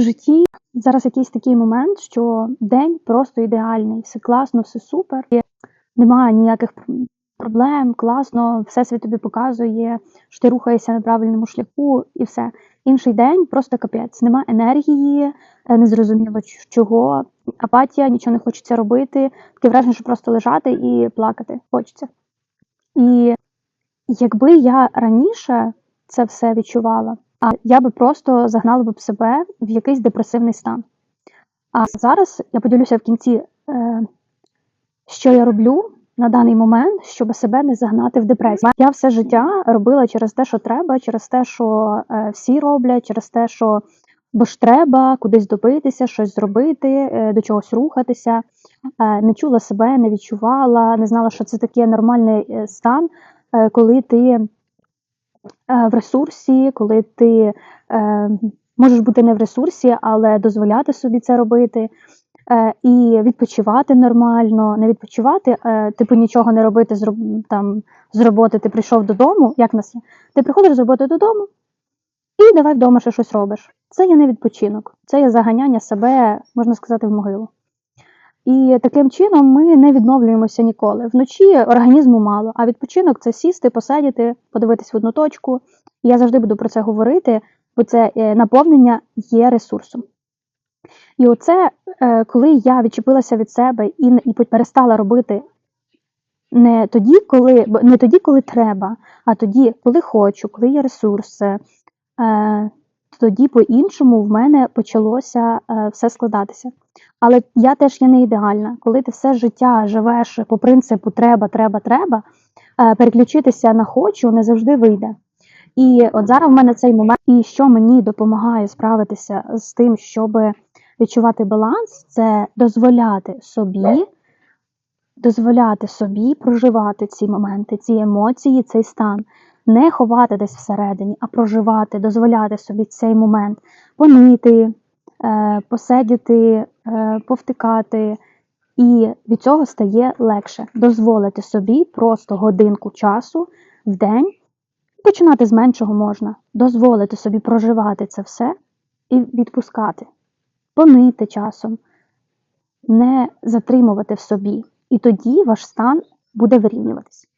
В житті зараз якийсь такий момент, що день просто ідеальний, все класно, все супер. Немає ніяких проблем, класно, всесвіт тобі показує, що ти рухаєшся на правильному шляху і все. Інший день просто капець. Нема енергії, е, незрозуміло чого, апатія, нічого не хочеться робити. Таке враження, що просто лежати і плакати хочеться. І якби я раніше це все відчувала, а я би просто загнала б себе в якийсь депресивний стан. А зараз я поділюся в кінці, е, що я роблю на даний момент, щоб себе не загнати в депресію. Я все життя робила через те, що треба, через те, що е, всі роблять, через те, що бо ж треба кудись добитися, щось зробити, е, до чогось рухатися. Не чула себе, не відчувала, не знала, що це таке нормальний стан, коли ти в ресурсі, коли ти е, можеш бути не в ресурсі, але дозволяти собі це робити. Е, і відпочивати нормально, не відпочивати, е, типу нічого не робити з, там, з роботи, ти прийшов додому, як нас є. Ти приходиш з роботи додому і давай вдома ще щось робиш. Це є не відпочинок, це є заганяння себе, можна сказати, в могилу. І таким чином ми не відновлюємося ніколи. Вночі організму мало, а відпочинок це сісти, посидіти, подивитись в одну точку. І я завжди буду про це говорити, бо це е, наповнення є ресурсом. І оце, е, коли я відчепилася від себе і, і перестала робити не тоді, коли, не тоді, коли треба, а тоді, коли хочу, коли є ресурси, е, тоді по-іншому в мене почалося е, все складатися. Але я теж є не ідеальна. Коли ти все життя живеш по принципу треба, треба, треба, е, переключитися на хочу не завжди вийде. І от зараз в мене цей момент, і що мені допомагає справитися з тим, щоб відчувати баланс, це дозволяти собі, дозволяти собі проживати ці моменти, ці емоції, цей стан. Не ховати десь всередині, а проживати, дозволяти собі цей момент понити, е, посидіти, е, повтикати. І від цього стає легше дозволити собі просто годинку часу в день. Починати з меншого можна, дозволити собі проживати це все і відпускати, понити часом, не затримувати в собі. І тоді ваш стан буде вирівнюватись.